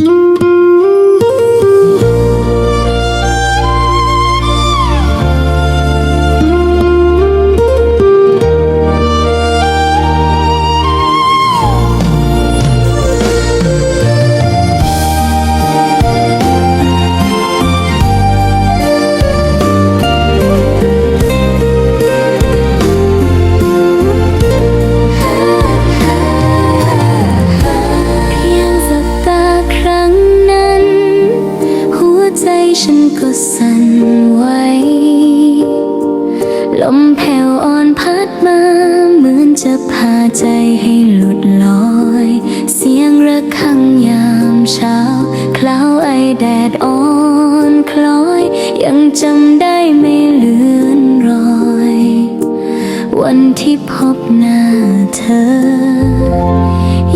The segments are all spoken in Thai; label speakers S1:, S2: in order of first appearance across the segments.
S1: เจำได้ไม่เลือนรอย วันที่พบหน้าเธอ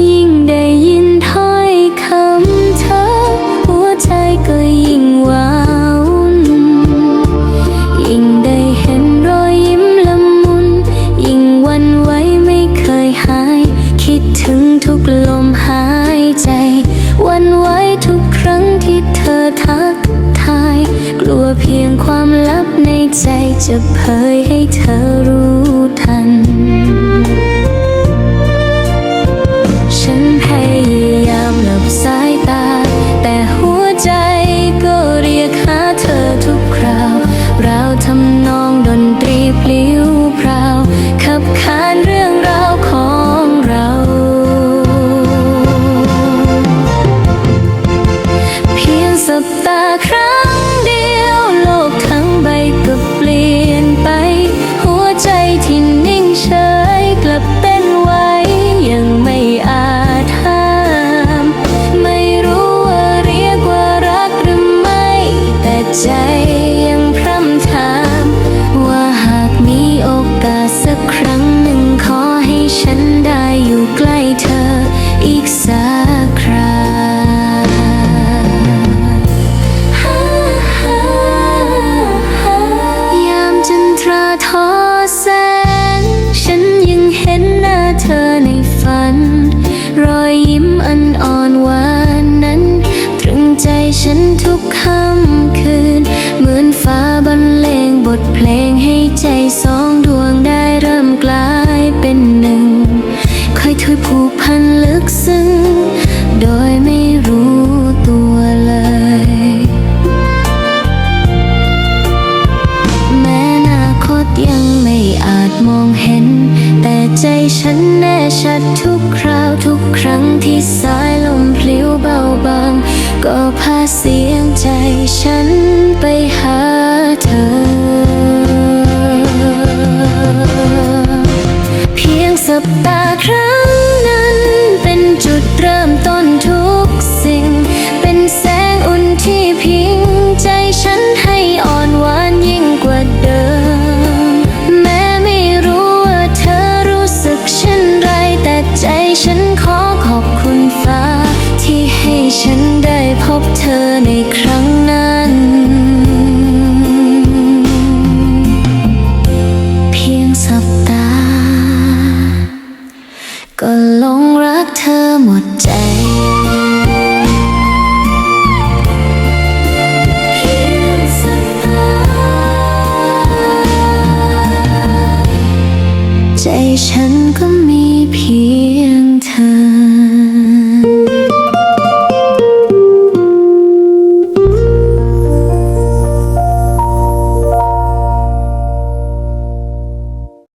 S1: ยิ่งได้ยินถ้อยคำเธอ หัวใจก็ยิ่งวาวุ่นยิ่งได้เห็นรอยยิ้มละมุน ยิ่งวันไหวไม่เคยหาย คิดถึงทุกลมหาย ทักทาย กลัวเพียงความลับในใจจะเผยให้เธอรู้ทันฉัน อีกสักคราวยามจันทราทอแสงฉัน โดยไม่รู้ตัวเลย แม้นาคตยังไม่อาจมองเห็น แต่ใจฉันแน่ชัดทุกคราวทุกครั้งที่สายลมพลิ้วเบาบาง ก็พาเสียงใจฉันไปหาเธอ เพียงสัปดา ฉันได้พบเธอในครั้งนั้น เพียงสัปดาห์ก็หลงรักเธอหมดใจเพียงสัปดาห์ใจฉันก็